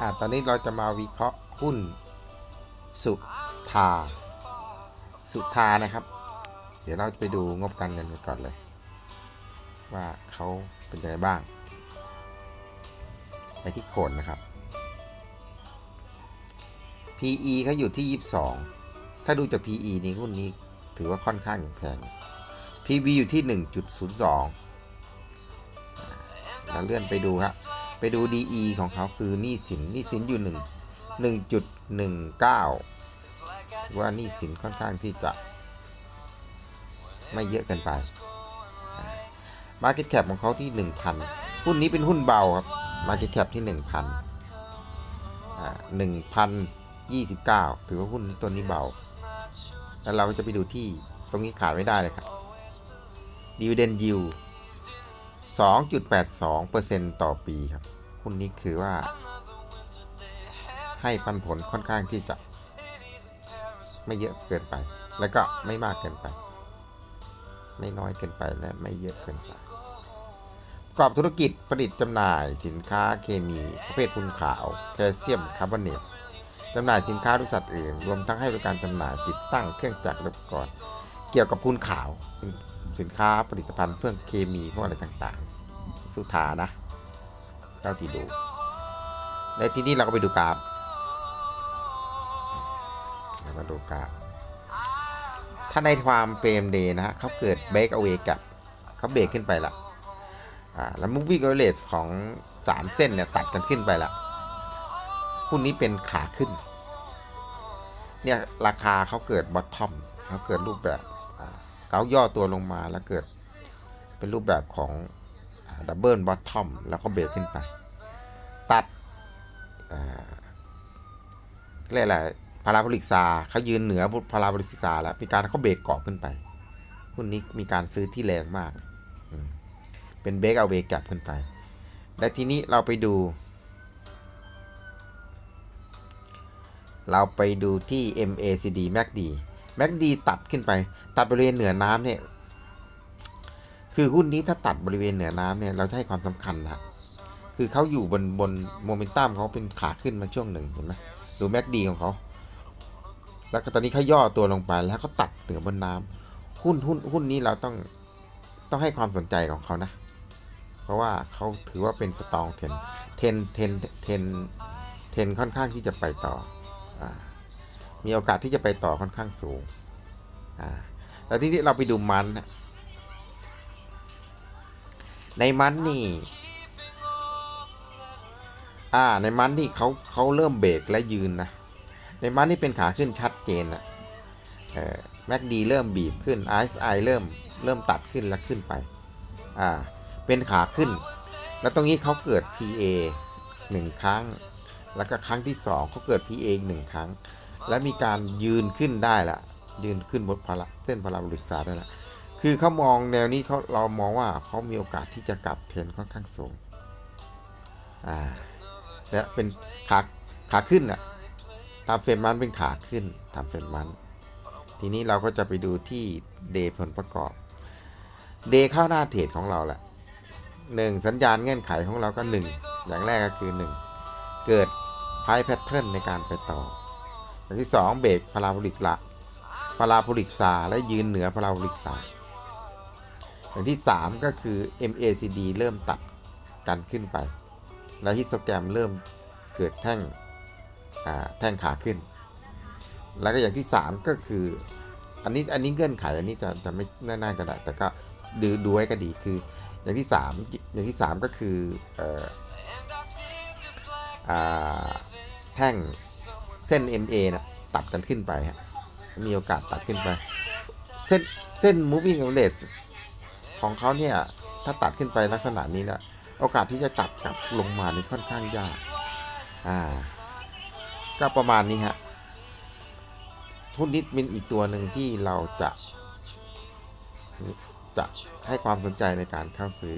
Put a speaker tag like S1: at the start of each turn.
S1: อ่าตอนนี้เราจะมาวิเคราะห์หุ้น สุธา สุธานะครับ เดี๋ยวเราไปดูงบการเงินกันก่อนเลย ว่าเขาเป็นยังไงบ้างไปที่โคนนะครับ PE เขาอยู่ที่ 22 ถ้าดูจาก PE นี้หุ้นนี้ถือว่าค่อนข้างแพง PB อยู่ที่ 1.02เราเลื่อนไปดูครับ ไปดู DE ของเขาคือหนี้สินหนี้สินอยู่1 1.19 ว่าหนี้สินค่อนข้างที่จะ ไม่เยอะเกินไป Market Cap ของเขาที่ 1,000 หุ้นนี้เป็นหุ้นเบาครับ Market Cap ที่ 1,000อ่า1,029 ถือว่าหุ้นตัวนี้เบา แล้วเราก็จะไปดูที่ตรงนี้ขาดไม่ได้เลยครับ Dividend Yield 2.82%ต่อปีครับ หุ้นนี้คือว่า ให้ปันผลค่อนข้างที่จะ ไม่เยอะเกินไป แล้วก็ไม่มากเกินไป ไม่น้อยเกินไปและไม่เยอะเกินไปประกอบธุรกิจผลิตจำหน่ายสินค้าเคมีประเภทปูนขาวแคลเซียมคาร์บอเนตจำหน่ายสินค้าบริษัทอื่น รวมทั้งให้บริการจำหน่ายติดตั้งเครื่องจักรและอุปกรณ์เกี่ยวกับปูนขาว สินค้าผลิตภัณฑ์เพื่อเคมีพวกอะไรต่างๆ สุธานะ เจ้าที่ดูในที่นี้เราก็ไปดูกราฟเรามาดูกราฟถ้าในความเฟรมเดย์นะฮะเขาเกิดเบรกเอา a y กับเขาเบรกขึ้นไปละอ่าแล้วมูฟวี่ก v เลสของ3เส้นเนี่ยตัดกันขึ้นไปละหุ้นนี้เป็นขาขึ้น เนี่ยราคาเขาเกิดบอททอมเขาเกิดรูปแบบเขาย่อตัวลงมาแล้วเกิดเป็นรูปแบบของ ดับเบิลบอททอมแล้วก็เบรกขึ้นไป ตัดอ่าเรียกอะไรพาราโบลิกซาเขายืนเหนือพาราโบลิกซาแล้วมีการเขาเบรกเกาะขึ้นไปหุ้นนี้มีการซื้อที่แรงมากเป็นเบรกเอาเวกลับขึ้นไป และทีนี้เราไปดู เราไปดูที่ MACD MACD MACD ตัดขึ้นไป ตัดบริเวณเหนือน้ำเนี่ย คือหุ้นนี้ถ้าตัดบริเวณเหนือน้ำเนี่ยเราจะให้ความสำคัญนะคือเขาอยู่บนบนโมเมนตัมเขาเป็นขาขึ้นมาช่วงหนึ่งเห็นไหมดู MACD ของเขาแล้วก็ตอนนี้เขาย่อตัวลงไปแล้วเขาตัดเหนือบนน้ำหุ้นหุ้นหุ้นนี้เราต้องต้องให้ความสนใจของเขานะ เพราะว่าเขาถือว่าเป็นสตองเทนเทนเทนเทนเทนค่อนข้างที่จะไปต่ออมีโอกาสที่จะไปต่อค่อนข้างสูงอ่าแล้วทีนี้เราไปดูมันนะ ในมันนี่ อ่า ในมันนี่เขาเขาเริ่มเบรกและยืนนะ ในมันนี่เป็นขาขึ้นชัดเจนอะแม็กดีเริ่มบีบขึ้น RSI เริ่มเริ่มตัดขึ้นและขึ้นไป อ่า เป็นขาขึ้น แล้วตรงนี้เขาเกิด PA 1 ครั้ง แล้วก็ครั้งที่ 2เขาเกิด PA อีกหนึ่งครั้ง และมีการยืนขึ้นได้ละยืนขึ้นบนพาราเส้นพาราบลิกซาได้ละ คือเขามองแนวนี้เขาเรามองว่าเขามีโอกาสที่จะกลับเทรนค่อนข้างสูงอ่าและเป็นขาขาขึ้นอะตามเฟรมมันเป็นขาขึ้นตามเฟรมมัน ทีนี้เราก็จะไปดูที่เดย์ผลประกอบ เดย์เข้าหน้าเทรดของเราแหละหนึ่งสัญญาณเงื่อนไขของเราก็หนึ่งอย่างแรกก็คือหนึ่งเกิดพายแพทเทิร์นในการไปต่ออย่างที่สองเบรกพาราโบลิกละพาราโบลิกซาและยืนเหนือพาราโบลิกซา อย่างที่สามก็คือ MACD เริ่มตัดกันขึ้นไป และฮิสโตแกรมเริ่มเกิดแท่งแท่งขาขึ้น แล้วก็อย่างที่ 3 ก็คือ อันนี้อันนี้เงื่อนไขอันนี้จะจะไม่แน่ๆก็ได้แต่ก็ดูดูไว้ก็ดีคืออย่างที่ 3 อย่างที่ 3 ก็คืออแท่งเส้น MA นะตัดกันขึ้นไปฮะมีโอกาสตัดขึ้นไป เส้นเส้น moving average ของเขาเนี่ยถ้าตัดขึ้นไปลักษณะนี้นะโอกาสที่จะตัดกลับลงมานี่ค่อนข้างยากอ่าก็ประมาณนี้ฮะทุนนิดเป็นอีกตัวหนึ่งที่เราจะจะให้ความสนใจในการเข้าซื้อ